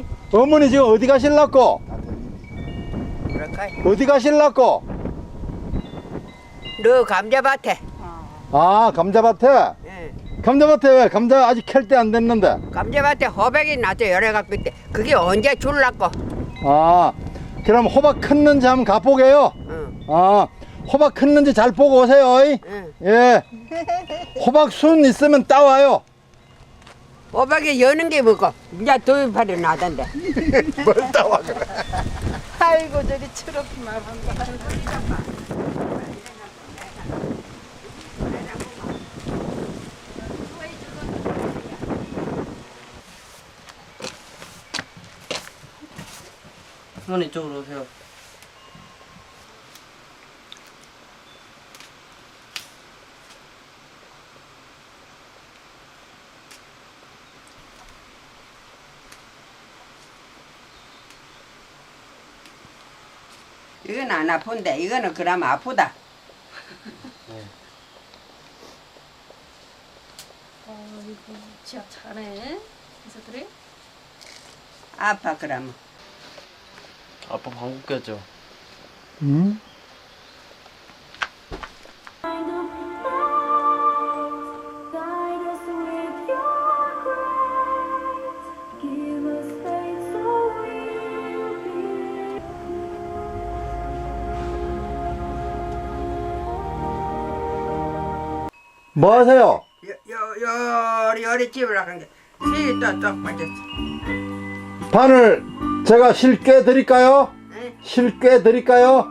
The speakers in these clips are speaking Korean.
에? 어머니 지금 어디 가실라고? 그럴까? 어디 가실라고? 너 감자밭에. 아 감자밭에? 예. 감자밭에 왜? 감자 아직 캘 때 안 됐는데. 감자밭에 호박이 나도 열애 갖고 있대. 그게 언제 줄라고? 아 그럼 호박 컸는지 한번 가보게요. 응. 아 호박 컸는지 잘 보고 오세요. 이. 응. 예. 호박 순 있으면 따와요. 호박이 여는 게 뭐고? 이제 도입하려 나던데. 뭘 따와 그래? 아이고 저리 추럽기만 한다. 어머니 이쪽으로 오세요. 이건 안 아픈데 이거는 그럼 아프다. 아이고 지아 잘해. 그래? 아파 그러면. 아빠 방귀 꼈죠? 음? 뭐 하세요? 요 요리 요리 집으라 그런 게. 씨또또 빠졌어. 바늘 제가 실게 드릴까요? 응? 실게 드릴까요?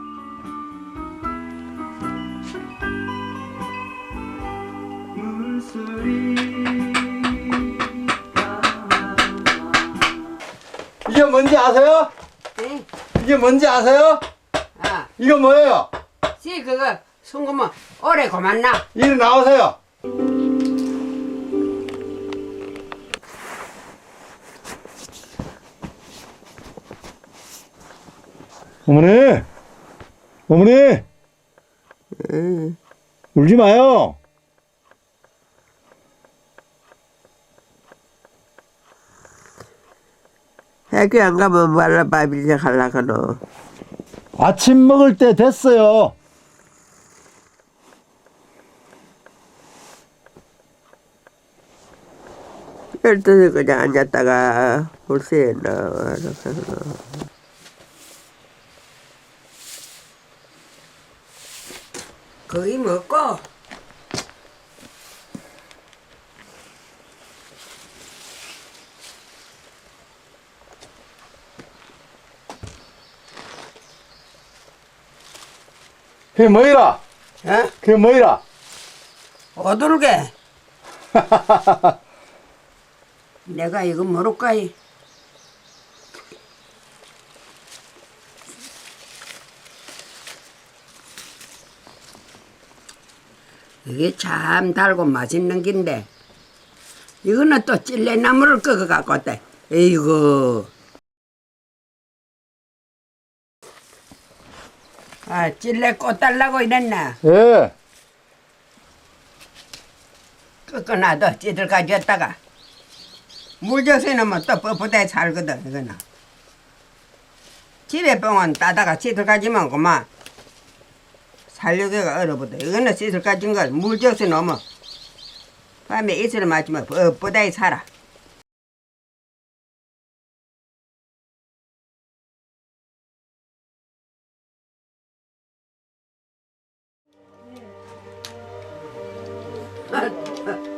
이게 뭔지 아세요? 응? 이게 뭔지 아세요? 아, 이거 뭐예요? 씨 그거 숨으면 오래 고만나. 이리 나오세요. 어머니, 어머니, 울지 마요. 학교 안 가면 말라 밥이지 하려고 너. 아침 먹을 때 됐어요. 열두시 그냥 앉았다가 볼세 너. 거기 먹고 그게 뭐이라? 어? 그게 뭐이라? 어들게 내가 이거 모를까 이? 이게 참 달고 맛있는 긴데. 이거는 또 찔레나무를 끄고 갖고 왔대 에이구. 아 찔레 꽃 달라고 이랬나? 예. 끄꺼놔도 찌들 가져왔다가 물젓에 넣으면 또 뻣뻣하게 살거든 이거는. 집에 뻥은 따다가 찌들 가지면 그만. 살려기가 어려거든 이거는 가진 걸 물젓에 넣으면 밤에 이슬을 맞으면 뻣뻣하게 살아.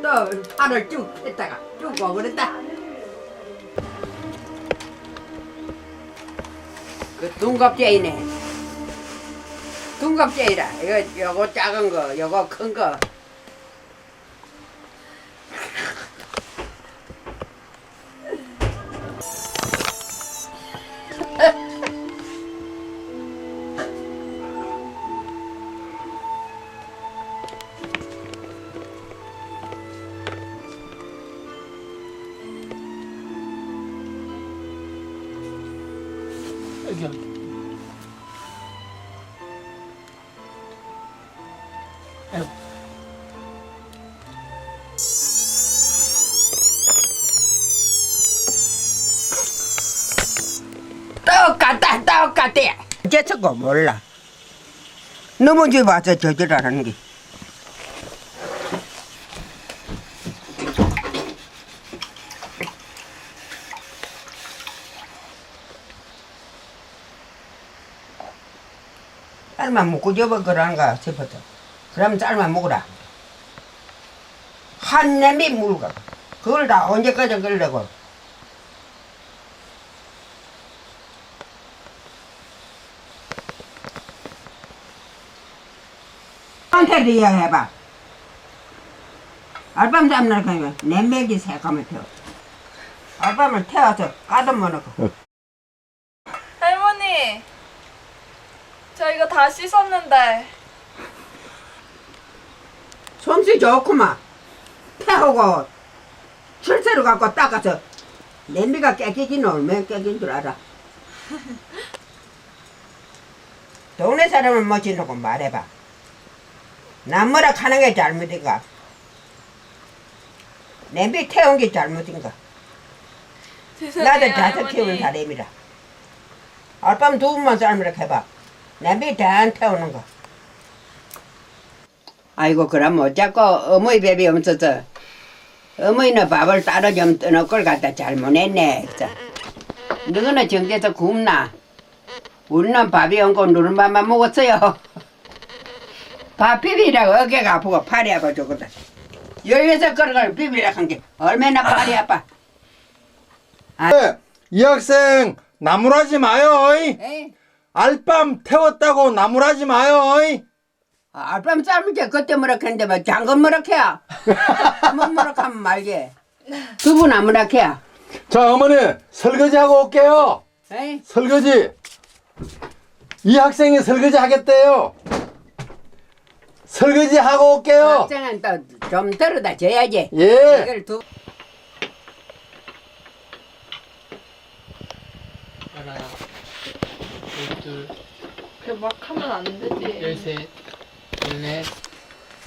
또 팔을 쭉 했다가 쭉 먹으랬다. 그 둥갑제이네. 둥갑제이라. 이거 요거 작은 거, 요거 큰 거. 아이고. 똑같다 똑같아 이제 저거 몰라 너무 집 와서 저지랄하는 게 쌀만 먹고 접어 그런가 싶었어 그럼 쌀만 먹으라. 한 냄비 물가 그걸 다 언제까지 걸려고? 한테도 이야기해봐. 알밤 잡는 거면 냄비기 새까만 태워. 알밤을 태워서 가둬 놓고. 할머니, 저 이거 다 씻었는데 솜씨 좋구만. 태우고 철새로 갖고 닦아서 냄비가 깨끗이는 얼마나 깨끗인 줄 알아. 동네 사람을 모시놓고 말해봐. 남무라 하는 게 잘못인가? 냄비 태운 게 잘못인가? 죄송해요 나도 할머니. 키우는 사람이라. 알밤 두 번만 삶으라 해봐. 냄비 다 태우는 거 아이고 그럼 어쩌고 어머니 밥이 없어서 어머니는 밥을 따로 좀 떠놓을 걸 갖다 잘못했네 그래서 너는 정대서 굶나 우리는 밥이 없고 누른 밥만 먹었어요 밥 비비라고 어깨가 아프고 팔이 아파 죽었다 열여섯 그릇을 비비라 한게 얼마나 팔이 아파 네, 이 학생 나무라지 마요. 어이. 에이 알밤 태웠다고 나무라지 마요. 어이. 알밤 삶을 때 그때 뭐라 했는데 뭐 장금 뭐라 해야 뭐 뭐라 하면 말게 두분 안 뭐라해야 자 어머니 설거지 하고 올게요. 에이 설거지. 이 학생이 설거지 하겠대요. 설거지 하고 올게요. 학생은 또좀 들어다 줘야지 예. 이걸 두 하나, 열둘, 그막 하면 안 되지. 열셋, 열 넷,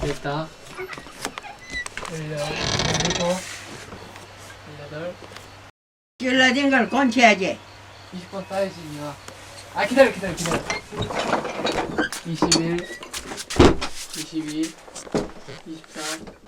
열다, 열여, 열일곱, 열여덟, 길러진 걸 건쳐야지 20번 쌓여지 이마. 아 기다려 기다려 기다려. 21, 22, 23,